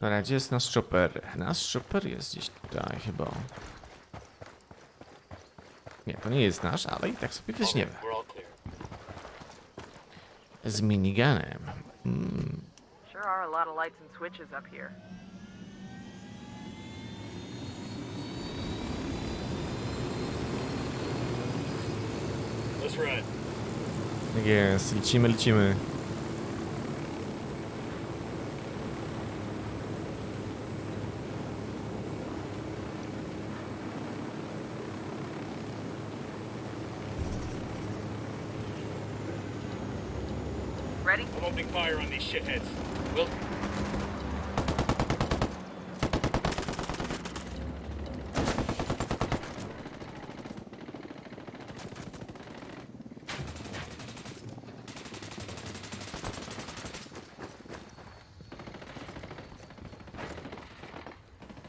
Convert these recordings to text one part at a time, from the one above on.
Dobra, gdzie jest nasz chopper? Nasz chopper jest gdzieś tutaj chyba. Nie, to nie jest nasz, ale i tak sobie clear. Z miniganem. Mm, Sure are a lot of lights and switches up here. Let's ride. tak jest, lecimy, lecimy. Shitheads. Will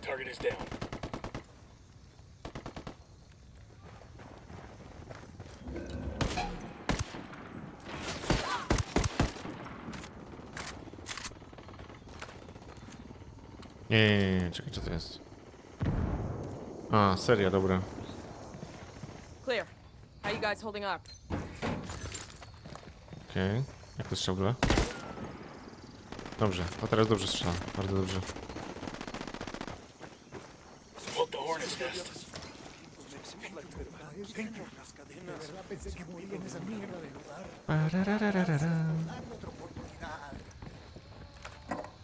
Target is down. Nie, nie, nie, nie, czekaj, co to jest? A, seria, dobra. Clear. How you guys holding up? Okej. Jak to ogóle? Dobrze, to teraz dobrze strzela. Bardzo dobrze.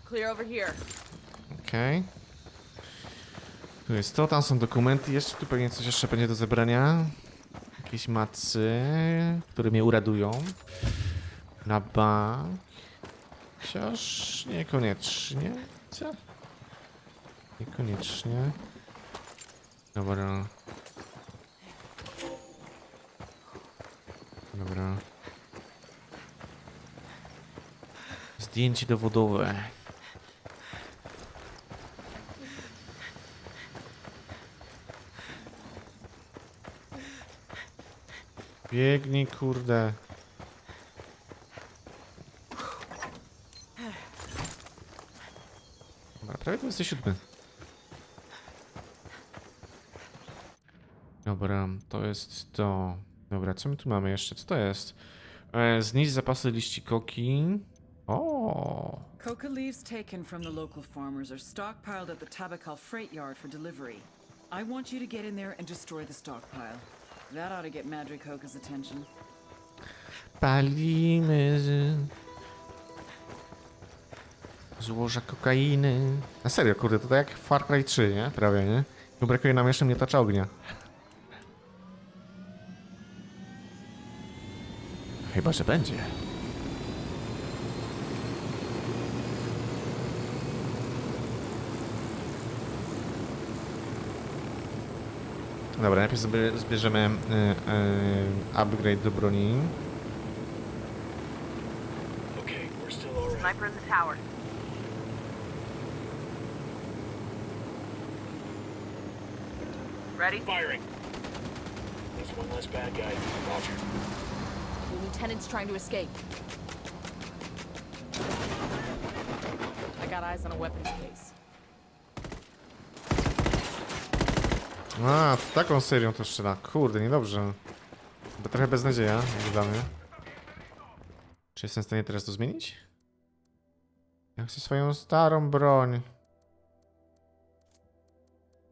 Clear over here. Okej. Tu jest to, tam są dokumenty jeszcze, tu pewnie coś jeszcze będzie do zebrania. Jakieś macy, które mnie uradują. Na bank. Chociaż niekoniecznie. Co? Niekoniecznie. Dobra. Dobra. Zdjęcie dowodowe. Biegnij, kurde. Dobra, prawie 27. Dobra, to jest to. Dobra, co my tu mamy jeszcze? Co to jest? E, zniszcz zapasy liści koki. O, Coca leaves taken from the local farmers are stockpiled at the Tabakal freight yard for delivery. I want you to get in there and destroy the stockpile. That ought to get Madre Coca's attention. palimy z... złoża kokainy. Na serio, kurde, to tak jak Far Cry 3, nie? Prawie, nie? Tu brakuje nam jeszcze miotacza ognia. Chyba, że będzie. Dobra, najpierw sobie zbierzemy y, y, upgrade do broni. Okay, we're still alright. Sniper in the tower. Ready? Firing. There's one less bad guy. Roger. The lieutenant's trying to escape. I got eyes on a weapons case. A, taką serią to strzela. Kurde, niedobrze. Bo trochę beznadzieja, jak dla mnie. Czy jestem w stanie teraz to zmienić? Ja chcę swoją starą broń.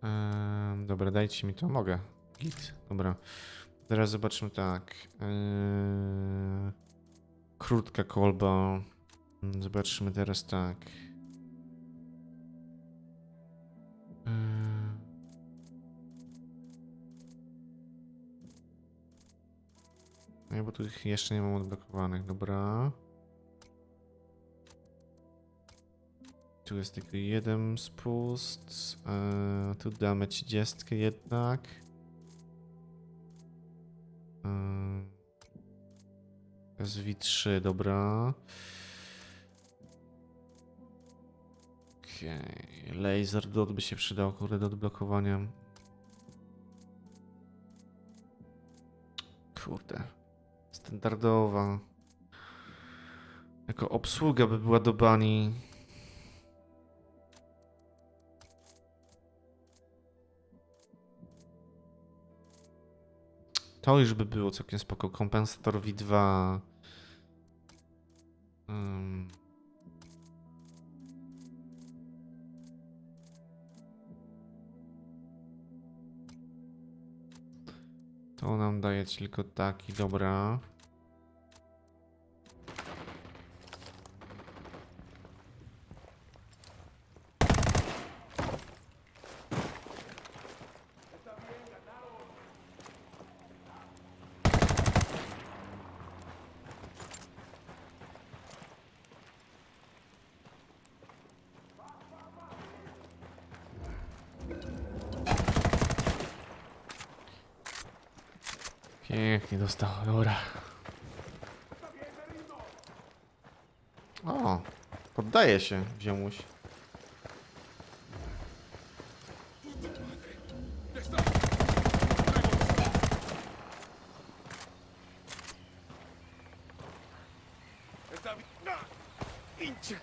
Ehm, dobra, dajcie mi to. Mogę. Git. Dobra. Teraz zobaczmy tak. Ehm, krótka kolba. Zobaczmy teraz tak. Ehm, Nie, bo tu ich jeszcze nie mam odblokowanych, dobra. Tu jest tylko jeden spust. Eee, tu damy 30 jednak. Eee, SV3, dobra. Okej, laser dot by się przydał, kurde, do odblokowania. Kurde standardowa. Jako obsługa by była do bani. To już by było całkiem spoko. Kompensator V2. Um. Hmm. To nam daje tylko taki, dobra. Pięknie dostał, dobra. O, poddaje się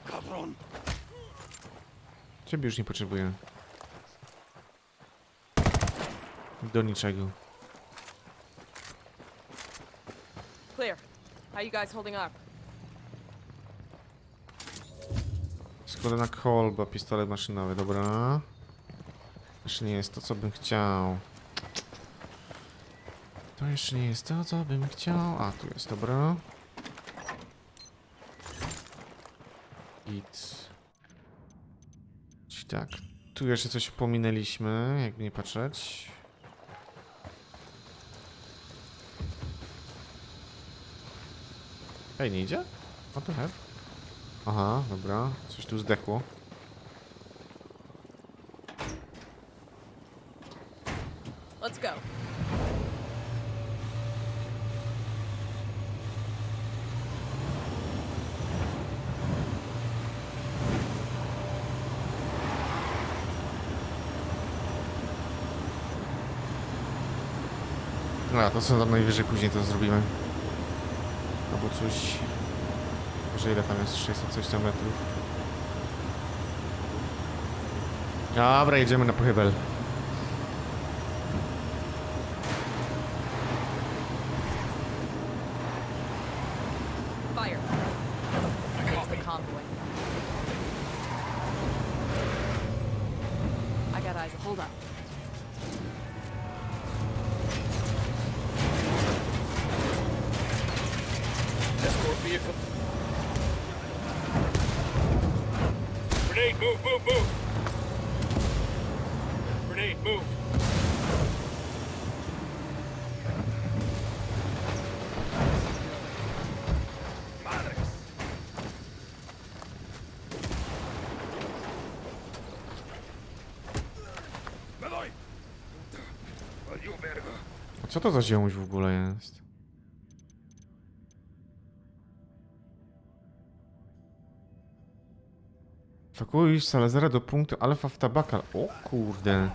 cabrón. Ciebie już nie potrzebuję. Do niczego. Clear. How you guys holding up? Kolba, pistolet maszynowy, dobra. Jeszcze nie jest to, co bym chciał. To jeszcze nie jest to, co bym chciał. A, tu jest, dobra. Git. Czyli tak, tu jeszcze coś pominęliśmy, jakby nie patrzeć. Ej, nie idzie? What the heck? Aha, dobra. Coś tu zdechło. Let's go. No, to co tam najwyżej później to zrobimy. Albo coś... Że ile tam jest? 600 coś tam metrów. Dobra, jedziemy na pochybel. Fire. I It's copy. the convoy. I got eyes. Hold up. Escort vehicle. Grenade, move, move, move. Grenade, move. Me doy. Valió verga. A co to za ziomuś w ogóle jest? Ewakuuj Salazara do punktu Alfa w Tabakal. O kurde.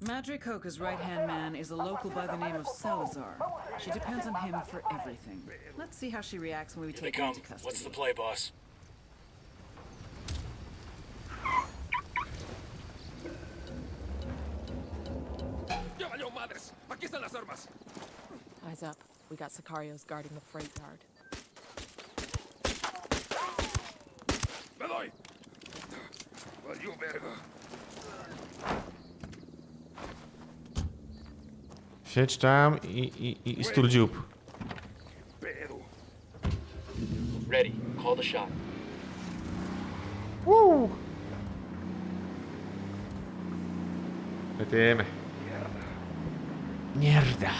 Madre Coca's right hand man is a local by the name of Salazar. She depends on him for everything. Let's see how she reacts when we take her come. into custody. What's the play, boss? Madres! ¡Aquí están las armas! Eyes up. We got Sicarios guarding the freight yard. ¡Me doy! ¡Valió verga! Siedź tam i, i, i, i dziób. Ready. Call the shot. Woo! Lecimy. Mierda.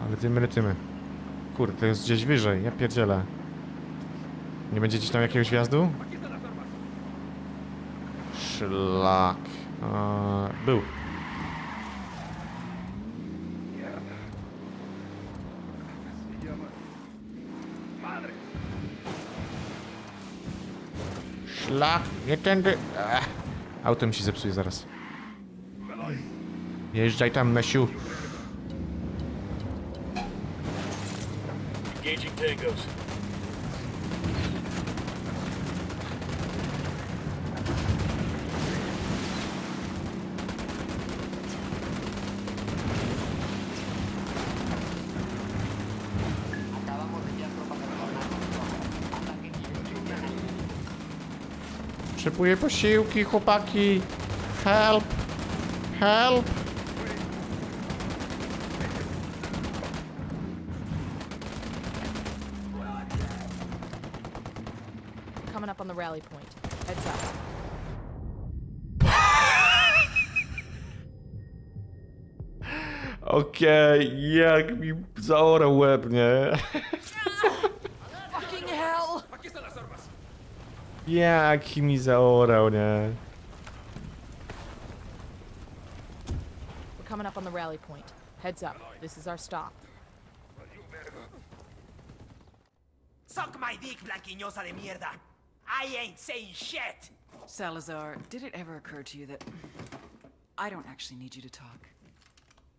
Ale lecimy, lecimy. Kurde, to jest gdzieś wyżej, ja pierdzielę. Nie będzie gdzieś tam jakiegoś wjazdu? Szlak. Był. Szlak, nie tędy. Ech. Auto mi się zepsuje zaraz. Jeżdżaj tam, Mesiu. Engaging. Potrzebuję posiłki, chłopaki. Help. Help. Coming up on the rally point. Heads up. Okej, jak mi zaorał łeb, nie? Jak mi zaorał, nie? We're coming up on the rally point. Heads up. This is our stop. Suck my dick, blanquiñosa de mierda. I ain't saying shit. Salazar, did it ever occur to you that I don't actually need you to talk?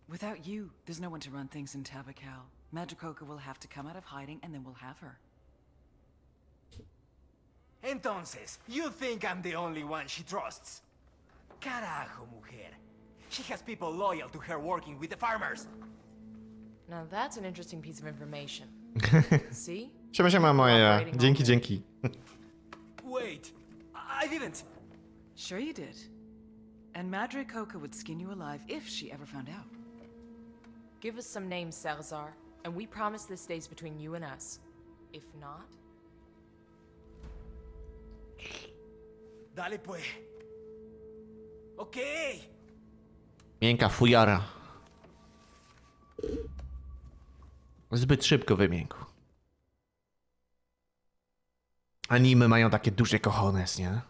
Without you, there's no one to run things in Tabacal. Magicoka will have to come out of hiding and then we'll have her. Entonces, you think I'm the only one she trusts? Carajo, mujer. She has people loyal to her working with the farmers. Now that's an interesting piece of information. See? Siema, siema moja. Dzięki, dzięki. Wait, I I didn't. Sure you did. And Madre Coca would skin you alive if she ever found out. Give us some names, Salazar, and we promise this stays between you and us. If not, Dale pues. Okay. Miękka fujara. Zbyt szybko wymiękł. Animy mają takie duże cojones, nie?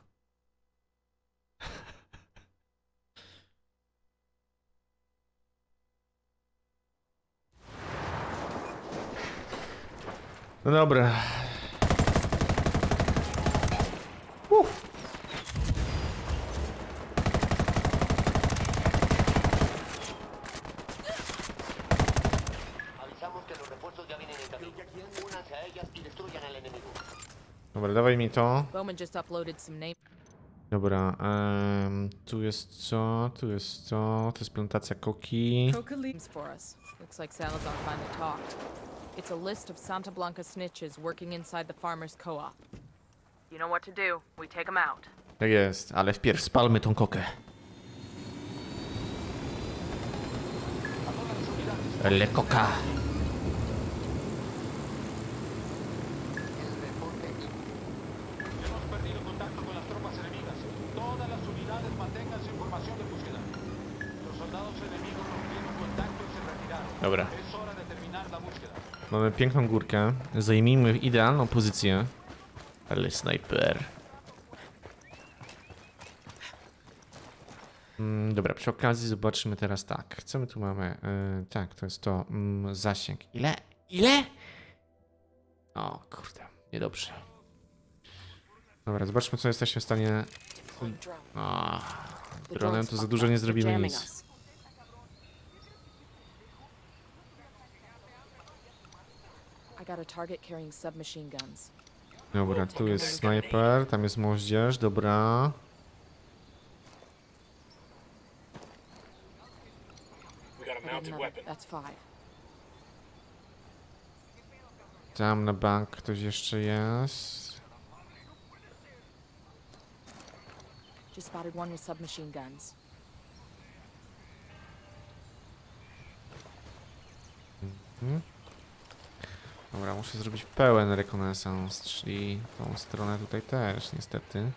No dobra. Dobra, dawaj mi to. Bowman just uploaded some names. Dobra, em, tu jest co? Tu jest co? To jest plantacja koki. Coca leaves. for us. Looks like Salazar finally talked. It's a list of Santa Blanca snitches working inside the farmers' co-op. You know what to do. We take them out. Tak jest, ale wpierw spalmy tą kokę. Le coca. Dobra, mamy piękną górkę. Zajmijmy idealną pozycję. Ale snajper. Mm, dobra, przy okazji zobaczymy teraz tak. Co my tu mamy? Yy, tak, to jest to. Mm, zasięg. Ile? Ile? O, kurde, niedobrze. Dobra, zobaczmy, co jesteśmy w stanie. O, dronem to za dużo nie zrobimy nic. I got a target carrying submachine guns. Dobra, tu jest snajper, tam jest moździerz, dobra. We got a I got mounted another. weapon. That's five. Tam na bank ktoś jeszcze jest. Just spotted one with submachine guns. Dobra, muszę zrobić pełen rekonesans, czyli tą stronę tutaj też, niestety.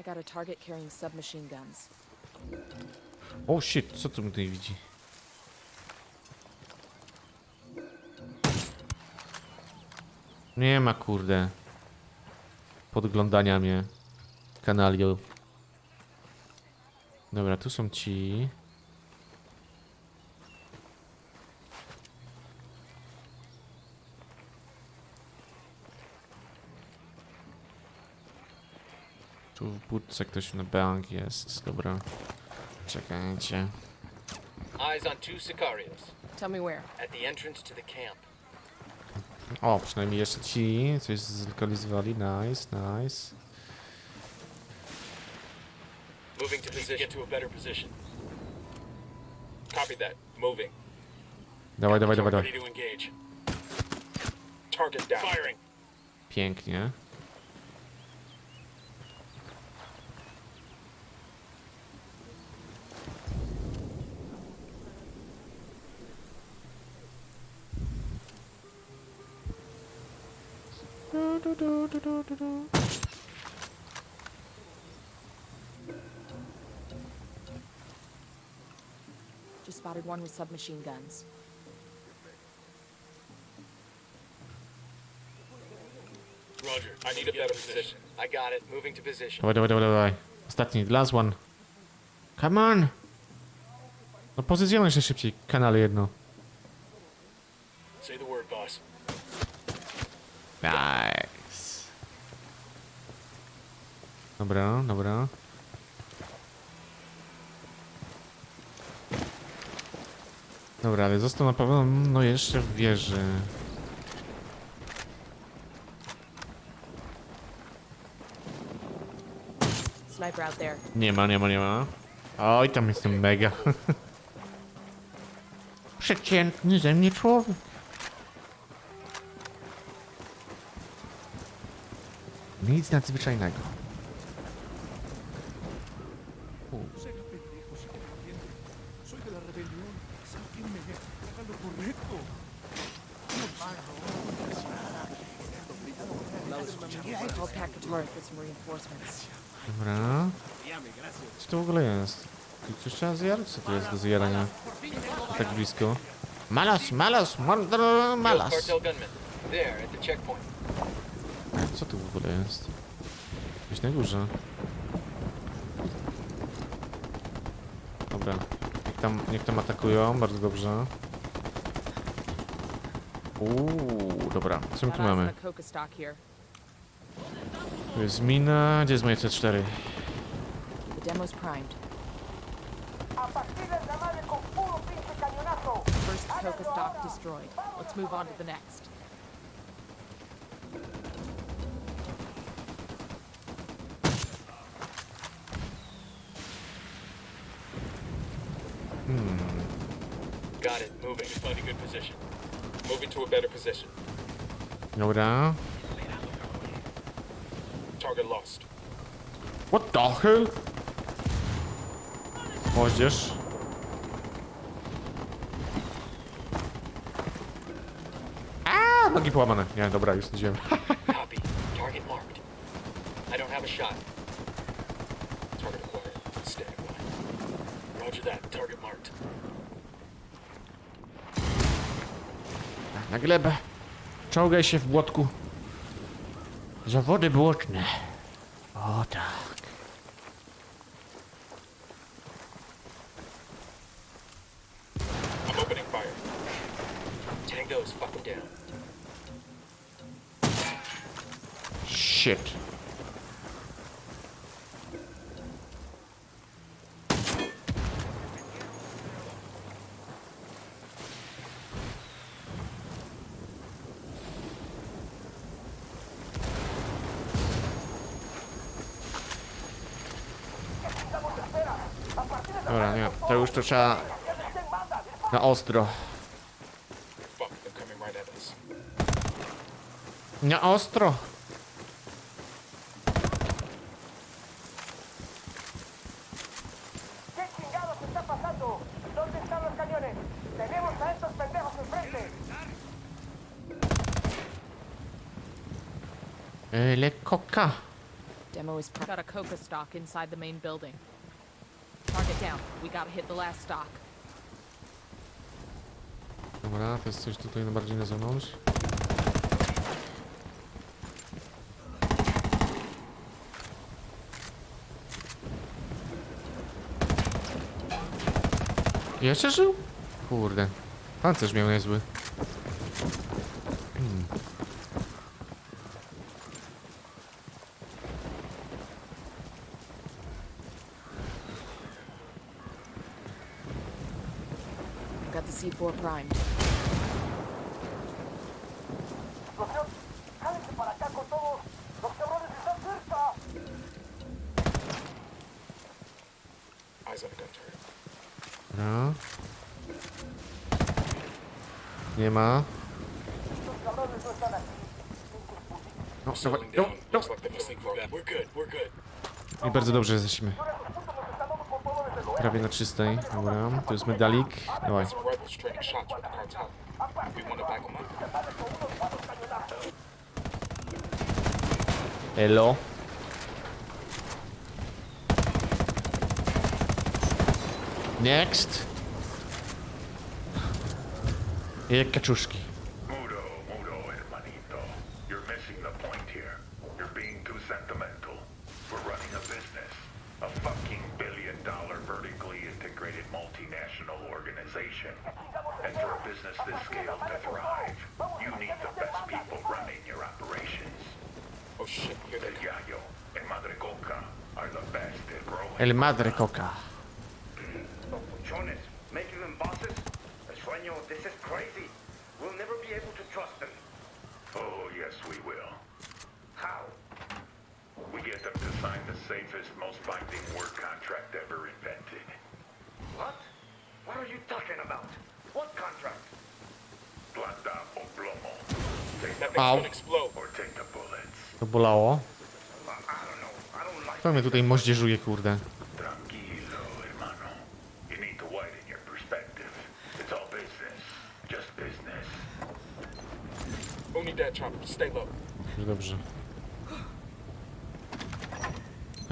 I got a target carrying submachine guns. O shit, co tu tutaj widzi? Nie ma kurde. Podglądania mnie. Kanalio. Dobra, tu są ci. Tu w budce ktoś na bank jest, dobra. Czekajcie. Eyes on two Sicarios Tell me where. at the entrance to the camp. O, przynajmniej jeszcze ci coś zlokalizowali. Nice, nice. Moving to position. Get to a better position. Copy that. Moving. Dawaj, dawaj, dawaj, Ready dawaj. to engage. Target down. Firing. Pięknie. Du, du, du, du, du, du. Just spotted one with submachine guns. Roger. I need a better position. I got it. Moving to position. Dawaj, dawaj, dawaj, dawaj. Ostatni, last one. Come on! No pozycjonuj się szybciej, kanale jedno. Say the word, boss. Nice. Dobra, dobra. Dobra, ale został na pewno no jeszcze w wieży. Nie ma, nie ma, nie ma. Oj, tam jestem mega. Przeciętny ze mnie człowiek. Nic nadzwyczajnego. I'll pack a turret for some reinforcements. Dobra. Co to w ogóle jest? Tu coś trzeba zjarać? Co to jest do zjarania? Tak blisko. Malas, malas, mordor, malas. Co tu w ogóle jest? Gdzieś na górze. Dobra. Niech tam, niech tam atakują, bardzo dobrze. Uuu, dobra. Co my tu mamy? a coca stock here. Tu jest mina. Gdzie jest moje C4? The demo's primed. First coca stock destroyed. Let's move on to the next. Got it. Moving. Find a good position. Moving to a better position. Dobra. Target lost. What the hell? Moździerz. A, nogi połamane. Nie, dobra, już zdziłem. Copy. Target marked. I don't have a shot. Target acquired. Standing by. Roger that. Target marked. Na glebę. Czołgaj się w błotku. Zawody błotne. O tak. I'm opening fire. Tango is fucking down. Shit. Dobra, nie, to już to trzeba na ostro. Fuck, they're coming right at us. Na ostro. ¿Qué chingados está pasando? ¿Dónde están los cañones? Tenemos a estos pendejos enfrente. E, Lekkoka. Demo is primed. Got a coca stock inside the main building. Target down. We gotta hit the last stock. Dobra, to jest coś tutaj na bardziej na zewnątrz. Jeszcze żył? Kurde. Pancerz miał niezły. Hmm. Got the C4 primed. Explosión. Jálense para acá con todos. Los cabrones están cerca. Eyes on a gun turret. Dobra. Nie ma. No. No, dawaj. No, no. I bardzo dobrze jesteśmy. Prawie na czystej. Dobra, tu jest medalik. Dawaj. Some rebels Y es hermanito. You're missing the point here. You're being too sentimental. We're running a business. A fucking billion dollar vertically integrated multinational organization. And for a business this scale to thrive, you need the best people running your operations. Oh shit. El Madre Coca. El Madre Coca. Safest, most binding work contract ever invented. What? What are you talking about? What contract? Plata o plomo. Take That the thing's Ow. gonna explode. or take the bullets. To bolało. I, I don't know. I don't like Kto mnie tutaj moździerzuje, kurde? Tranquilo, hermano. You need to widen your perspective. It's all business. Just business. Unidad chopper, stay low. Dobrze, dobrze.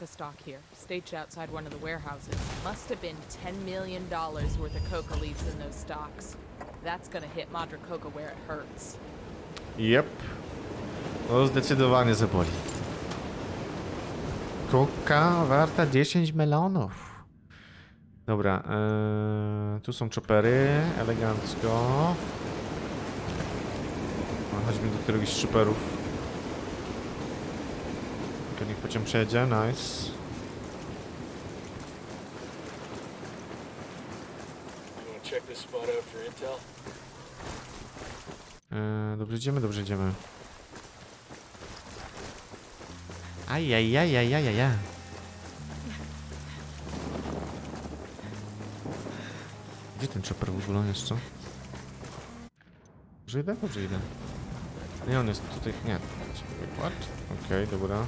coca stock here, staged outside one of the warehouses. Must have been $10 million worth of coca leaves in those stocks. That's gonna hit Madra Coca where it hurts. Jep. To zdecydowanie zaboli. Koka warta 10 melonów. Dobra, eee, tu są chopery, elegancko. No, chodźmy do któregoś z choperów. To niech pociąg przejedzie, nice. Eee, dobrze idziemy, dobrze idziemy. Ajajajajajajaj. Gdzie ten chopper w ogóle jeszcze? Dobrze idę? Dobrze idę. Nie, on jest tutaj... Nie. What? Okej, dobra.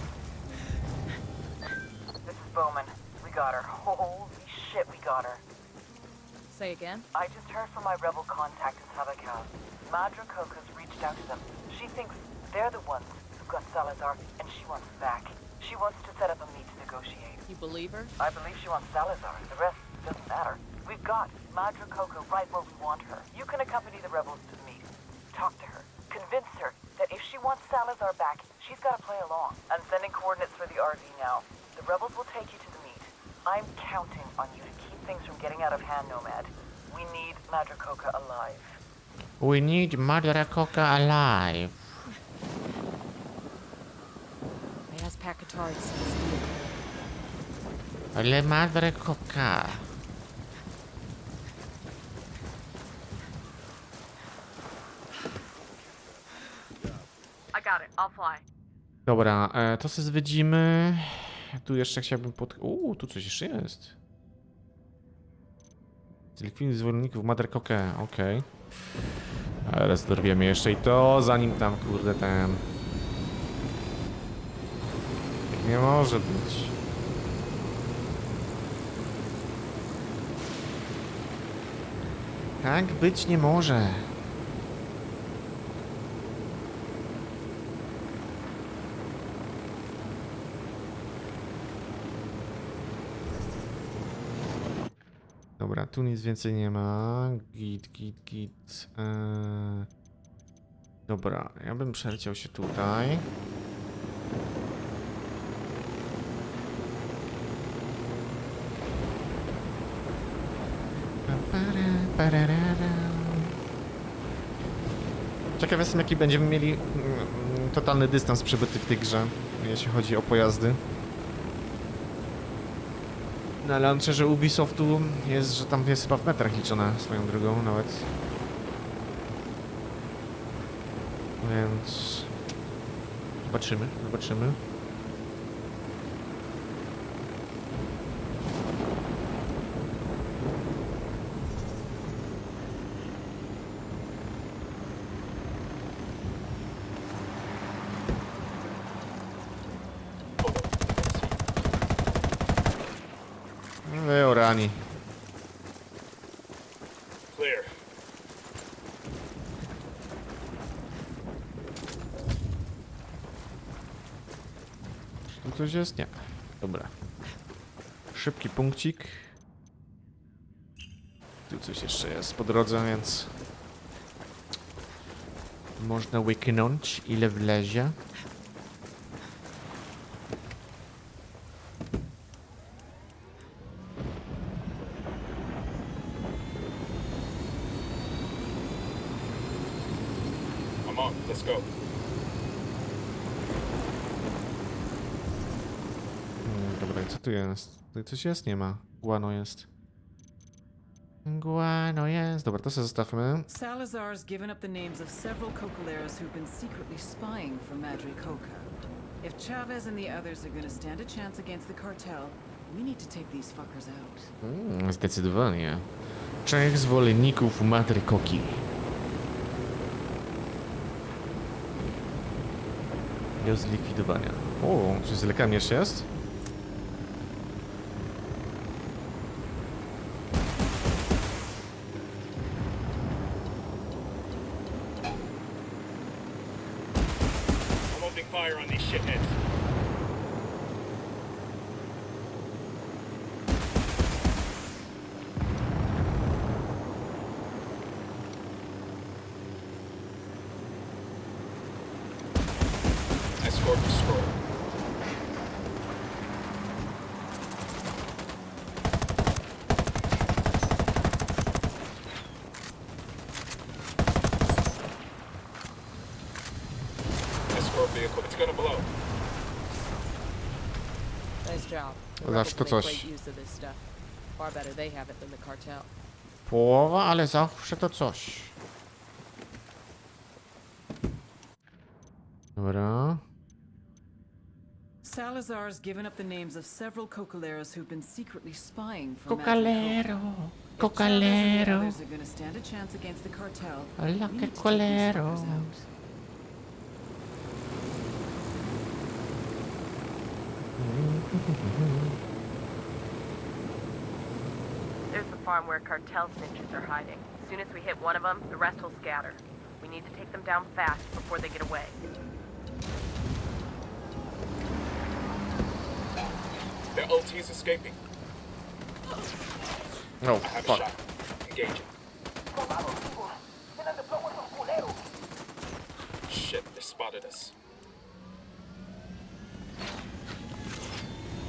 Say again? I just heard from my rebel contact in Tabacao. Madra Coca's reached out to them. She thinks they're the ones who got Salazar, and she wants him back. She wants to set up a meet to negotiate. You believe her? I believe she wants Salazar. The rest doesn't matter. We've got Madra Coca right where we want her. You can accompany the rebels to the meet. Talk to her. Convince her that if she wants Salazar back, she's got to play along. I'm sending coordinates for the RV now. The rebels will take you to. I'm counting on you to keep things from getting out of hand, Nomad. We need Madra alive. We need Madracoca alive. I asked Pacatari to send us a vehicle. Le Madre Coca. I got it. I'll fly. Dobra, e, to sobie zwiedzimy. Tu jeszcze chciałbym pod... Uuu, tu coś jeszcze jest. Zlikwiduj zwolenników Madre Coque, okej. Ale zdorwiemy jeszcze i to, zanim tam, kurde, ten... Tak nie może być. Tak być nie może. Dobra, tu nic więcej nie ma. Git, git, git. Eee... Dobra, ja bym przeleciał się tutaj. Ciekaw jestem, jaki będziemy mieli mm, mm, totalny dystans przybyty w tej grze, jeśli chodzi o pojazdy. Na launcherze Ubisoftu jest, że tam jest chyba w metrach liczona swoją drogą nawet. Więc... Zobaczymy, zobaczymy. Wy orani. Clear. Czy tu coś jest? Nie. Dobra. Szybki punkcik. Tu coś jeszcze jest po drodze, więc... Można łyknąć ile wlezie. I'm on. Let's go. I co tu jest? Tutaj coś jest? Nie ma. Guano jest. Guano jest. Dobra, to sobie zostawmy. Salazar's given up the names of several Cocaleros who've been secretly spying for Madre Coca. If Chavez and the others are gonna stand a chance against the cartel, we need to take these fuckers out. Mm, zdecydowanie. Trzech zwolenników Matry Koki. Do zlikwidowania. O, czy z lekami jeszcze jest? I'm opening fire on these shitheads. Escort destroyed. Escort vehicle. It's gonna blow. Nice job. The Zawsze rebels to make coś. great use of this stuff. Far better they have it than the cartel. Połowa, ale zawsze to coś. Dobra. Salazar's given up the names of several Cocaleros who've been secretly spying for Cocalero, Coca. If Chavez and the cocalero. others are gonna There's the farm where cartel snitches are hiding. As soon as we hit one of them, the rest will scatter. We need to take them down fast before they get away. The LT's escaping. Oh, I have a fuck. shot. Engaging. Shit, they spotted us.